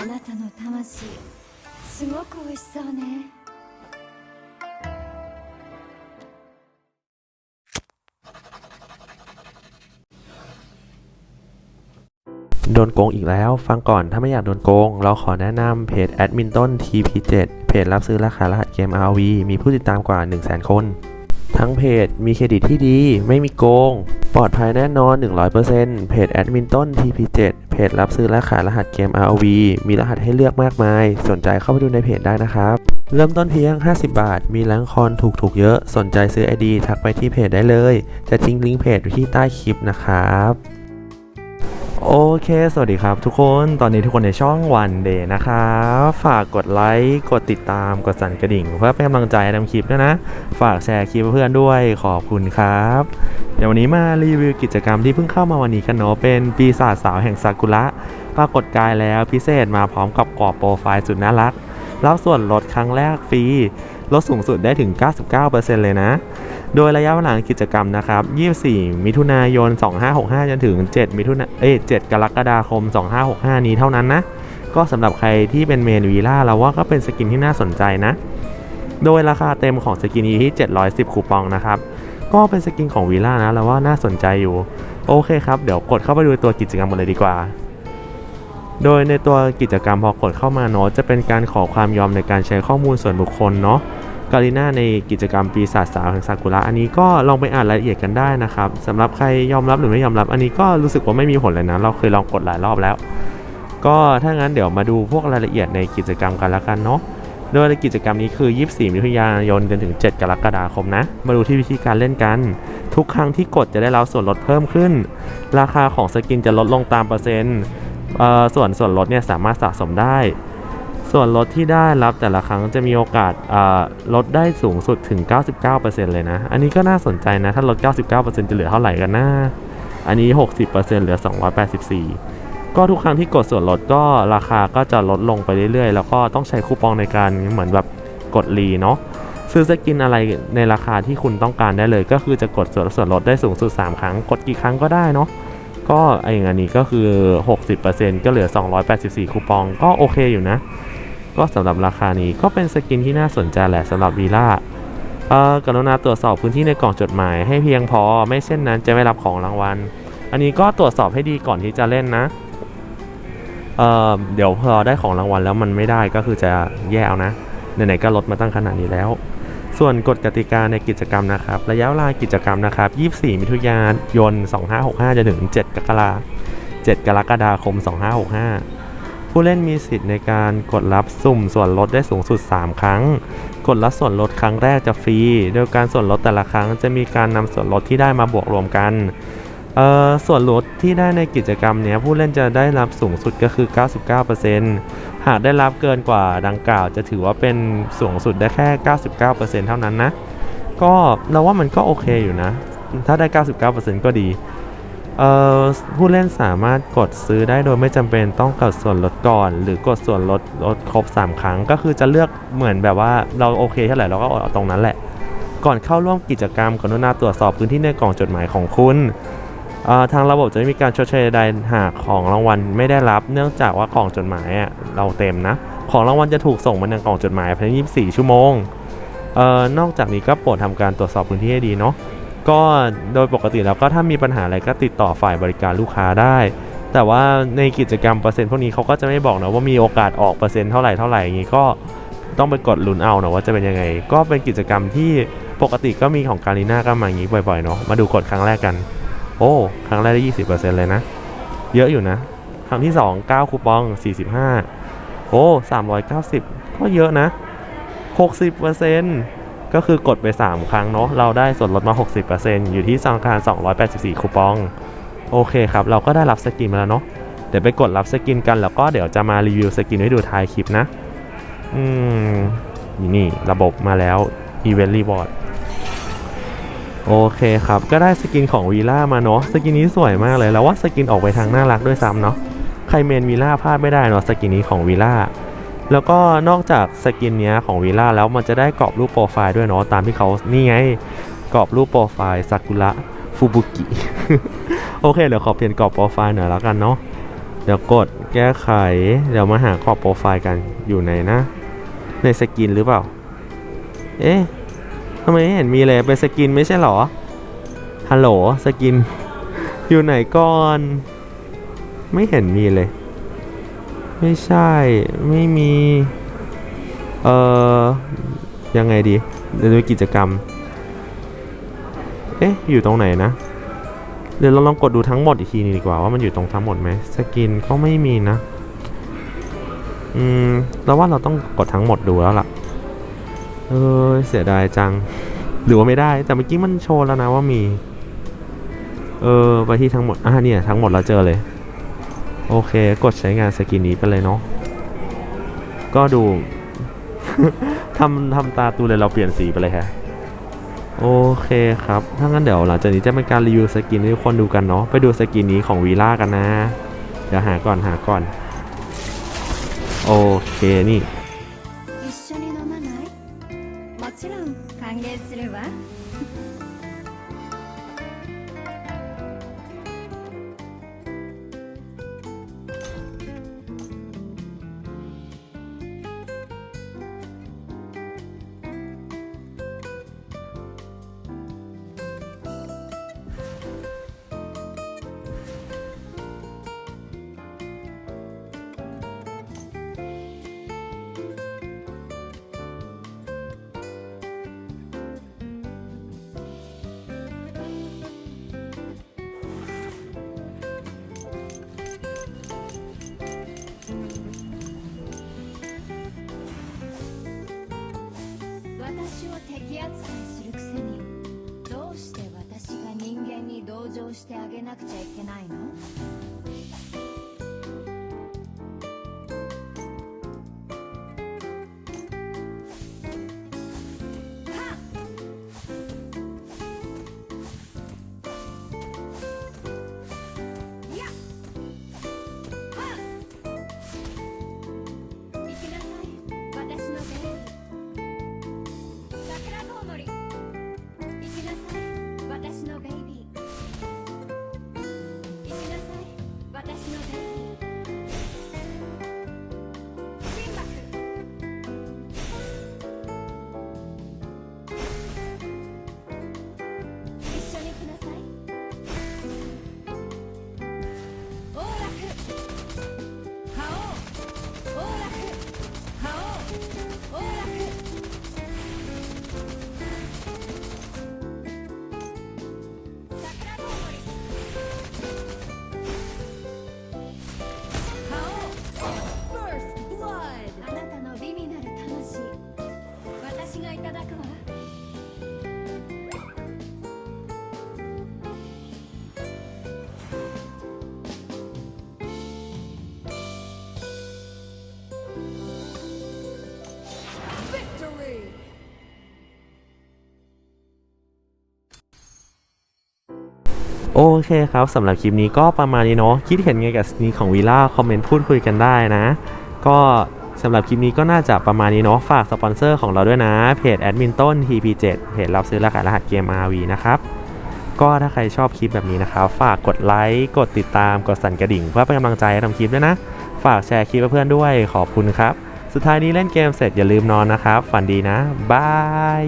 あなたの魂すごく美味しそうね โดนโกงอีกแล้ว ฟังก่อนถ้าไม่อยากโดนโกง เราขอแนะนำเพจแอดมินต้น TP7 เพจรับซื้อราคารหัสเกม RV มีผู้ติดตามกว่า 100,000 คน ทั้งเพจมีเครดิตที่ดี ไม่มีโกง ปลอดภัยแน่นอน 100%เพจแอดมินต้น TP7 เพจรับซื้อและขายรหัสเกม Rov มีรหัสให้เลือกมากมาย สนใจเข้าไปดูในเพจได้นะครับ เริ่มต้นเพียง 50 บาท มีแรงคอนถูกๆเยอะ สนใจซื้อไอดีทักไปที่เพจได้เลย จะทิ้งลิงก์เพจไว้ที่ใต้คลิปนะครับ โอเค สวัสดีครับทุกคน ตอนนี้ทุกคนในช่องวันเดย์นะครับ ฝากกดไลค์ กดติดตาม กดสั่นกระดิ่ง เพื่อเป็นกำลังใจให้ทำคลิปด้วยนะ ฝากแชร์คลิปเพื่อนด้วย ขอบคุณครับ เดี๋ยววันนี้มารีวิวกิจกรรมที่เพิ่งเข้ามาวันนี้กันเนาะ เป็นปีศาจสาวแห่งซากุระ ปรากฏกายแล้วพิเศษมาพร้อมกับกรอบโปรไฟล์สุดน่ารัก รับส่วนลดครั้งแรกฟรี ลดสูงสุดได้ถึง 99%เลยนะ โดยระยะเวลากิจกรรมนะครับ 24 มิถุนายน 2565 จนถึง 7 มิถุนาเอ้ย7กรกฎาคม 2565 นี้เท่านั้นนะ ก็สำหรับใครที่เป็นเมนวีล่าเราว่าก็เป็นสกินที่น่าสนใจนะ โดยราคาเต็มของสกินนี้ที่ 710 คูปองนะครับ ก็เป็นสกินของวีล่านะเราว่าน่าสนใจอยู่ โอเคครับ เดี๋ยวกดเข้าไปดูตัวกิจกรรมกันเลยดีกว่าโดยในตัวกิจกรรมพอกดเข้ามาเนาะจะเป็นการขอความยอมในการใช้ข้อมูลส่วนบุคคลเนาะ กาลิน่าในกิจกรรมปีศาจสาวแห่งซากุระอันนี้ก็ลองไปอ่านรายละเอียดกันได้นะครับสำหรับใครยอมรับหรือไม่ยอมรับ อันนี้ก็รู้สึกว่าไม่มีผลเลยนะ เราเคยลองกดหลายรอบแล้ว ก็ถ้างั้นเดี๋ยวมาดูพวกรายละเอียดในกิจกรรมกันละกันเนาะโดยในกิจกรรมนี้คือ 24 มิถุนายนจนถึง 7 กรกฎาคมนะ มาดูที่วิธีการเล่นกัน ทุกครั้งที่กดจะได้รับส่วนลดเพิ่มขึ้น ราคาของสกินจะลดลงตามเปอร์เซ็นต์ส่วนส่วนลดเนี่ยสามารถสะสมได้ ส่วนลดที่ได้รับแต่ละครั้งจะมีโอกาสลดได้สูงสุดถึง 99%เลยนะ อันนี้ก็น่าสนใจนะ ถ้าลด 99%จะเหลือเท่าไหร่กันนะ อันนี้ 60%เหลือ 284 ก็ทุกครั้งที่กดส่วนลดก็ราคาก็จะลดลงไปเรื่อยๆ แล้วก็ต้องใช้คูปองในการเหมือนแบบกดรีเนาะซื้อสกินอะไรในราคาที่คุณต้องการได้เลย ก็คือจะกดส่วนส่วนลดได้สูงสุด 3 ครั้ง กดกี่ครั้งก็ได้เนาะก็ไอ้อย่างอันนี้ก็คือ 60%ก็เหลือ 284 คูปองก็โอเคอยู่นะ ก็สำหรับราคานี้ก็เป็นสกินที่น่าสนใจแหละสำหรับวีล่าเอ่อกรุณาตรวจสอบพื้นที่ในกล่องจดหมายให้เพียงพอไม่เช่นนั้นจะไม่รับของรางวัล อันนี้ก็ตรวจสอบให้ดีก่อนที่จะเล่นนะเอ่อเดี๋ยวพอได้ของรางวัลแล้วมันไม่ได้ก็คือจะแย่เอานะไหนๆก็ลดมาตั้งขนาดนี้แล้ว ส่วนกฎกติกาในกิจกรรมนะครับ ระยะเวลากิจกรรมนะครับ 24 มิถุนายน 2565จะถึง 7 กรกฎาคม7กรกฎาคม 2565 ผู้เล่นมีสิทธิ์ในการกดรับสุ่มส่วนลดได้สูงสุด 3 ครั้ง กดรับส่วนลดครั้งแรกจะฟรี โดยการส่วนลดแต่ละครั้งจะมีการนำส่วนลดที่ได้มาบวกรวมกันส่วนลดที่ได้ในกิจกรรมนี้ผู้เล่นจะได้รับสูงสุดก็คือ 99%หากได้รับเกินกว่าดังกล่าว จะถือว่าเป็นสูงสุดได้แค่ 99%เท่านั้นนะ ก็เราว่ามันก็โอเคอยู่นะ ถ้าได้ 99%ก็ดี เอ่อผู้เล่นสามารถกดซื้อได้โดยไม่จำเป็นต้องกดส่วนลดก่อน หรือกดส่วนลดลดครบ 3 ครั้ง ก็คือจะเลือกเหมือนแบบว่าเราโอเคเท่าไหร่เราก็เอาตรงนั้นแหละ ก่อนเข้าร่วมกิจกรรมกรุณาตรวจสอบพื้นที่ในกล่องจดหมายของคุณทางระบบจะไม่มีการชดเชยใดหากของรางวัลไม่ได้รับเนื่องจากว่ากล่องจดหมายเราเต็มนะ ของรางวัลจะถูกส่งมาในกล่องจดหมายภายใน 24 ชั่วโมงออนอกจากนี้ก็โปรดทำการตรวจสอบพื้นที่ให้ดีเนาะ ก็โดยปกติแล้วก็ถ้ามีปัญหาอะไรก็ติดต่อฝ่ายบริการลูกค้าได้ แต่ว่าในกิจกรรมเปอร์เซ็นต์พวกนี้เขาก็จะไม่บอกนะว่ามีโอกาสออกเปอร์เซ็นต์เท่าไหร่เท่าไหร่อย่างนี้ก็ต้องไปกดลุ้นเอานะว่าจะเป็นยังไง ก็เป็นกิจกรรมที่ปกติก็มีของการีน่าก็มาอย่างนี้บ่อยๆเนาะมาดูกดครั้งแรกกัน โอ้ครั้งแรกได้20%เปอร์เซ็นเลยนะ เยอะอยู่นะ ครั้งที่2 9คูปอง45โอ้390ก็เยอะนะ60%ก็น ก็คือกดไป 3 ครั้งเนาะเราได้ส่วนลดมา 60%อยู่ที่สังการ284 คูปอง โอเคครับ เราก็ได้รับสกินมาแล้วเนาะเดี๋ยวไปกดรับสกินกันแล้วก็เดี๋ยวจะมารีวิวสกินให้ดูท้ายคลิปนะ อืมนี่ระบบมาแล้ว Event Reward โอเคครับ ก็ได้สกินของวีล่ามาเนาะสกินนี้สวยมากเลย แล้วว่าสกินออกไปทางน่ารักด้วยซ้ำเนาะใครเมนวีล่าพลาดไม่ได้เนาะสกินนี้ของวีล่า แล้วก็นอกจากสกินเนี้ยของวีล่าแล้วมันจะได้กรอบรูปโปรไฟล์ด้วยเนาะตามที่เขานี่ไงกรอบรูปโปรไฟล์ซากุระฟูบุกิโอเคเดี๋ยวขอเปลี่ยนกรอบโปรไฟล์หน่อยแล้วกันเนาะเดี๋ยวกดแก้ไข เดี๋ยวมาหาขอบโปรไฟล์กันอยู่ไหนนะ ในสกินหรือเปล่า เอ๊ะทำไมไม่เห็นมีเลยเป็นสกินไม่ใช่หรอฮัลโหลสกิน อยู่ไหนก่อน ไม่เห็นมีเลย ไม่ใช่ ไม่มี เอ่อ ยังไงดีเดี๋ยวดูกิจกรรม เอ๊ะ อยู่ตรงไหนนะ เดี๋ยวเราลองกดดูทั้งหมดอีกทีนึงดีกว่าว่ามันอยู่ตรงทั้งหมดไหมสกินก็ไม่มีนะ อืมเราว่าเราต้องกดทั้งหมดดูแล้วล่ะ เออเสียดายจัง หรือว่าไม่ได้ แต่เมื่อกี้มันโชว์แล้วนะว่ามี เออ ไปที่ทั้งหมด อะเนี่ยทั้งหมดเราเจอเลย โอเค กดใช้งานสกินนี้ไปเลยเนาะ ก็ดู ทำทำตาตูเลยเราเปลี่ยนสีไปเลยฮะโอเคครับ ถ้างั้นเดี๋ยวหลังจากนี้จะเป็นการรีวิวสกินให้ทุกคนดูกันเนาะ ไปดูสกินนี้ของวีล่ากันนะ เดี๋ยวหาก่อนหาก่อน โอเคนี่ 扱いするくせに。どうして私が人間に同情してあげなくちゃいけないの？ โอเคครับสำหรับคลิปนี้ก็ประมาณนี้เนาะคิดเห็นไงกับสนี้ของวีล่าคอมเมนต์พูดคุยกันได้นะ ก็สำหรับคลิปนี้ก็น่าจะประมาณนี้เนาะฝากสปอนเซอร์ของเราด้วยนะเพจแอดมินต้น TP7 เพจรับซื้อและขายรหัสเกม RV นะครับก็ถ้าใครชอบคลิปแบบนี้นะครับ ฝากกดไลค์ กดติดตาม กดสั่นกระดิ่ง เพื่อเป็นกำลังใจให้ทำคลิปด้วยนะ ฝากแชร์คลิปเพื่อนด้วยขอบคุณครับ สุดท้ายนี้เล่นเกมเสร็จอย่าลืมนอนนะครับ ฝันดีนะบาย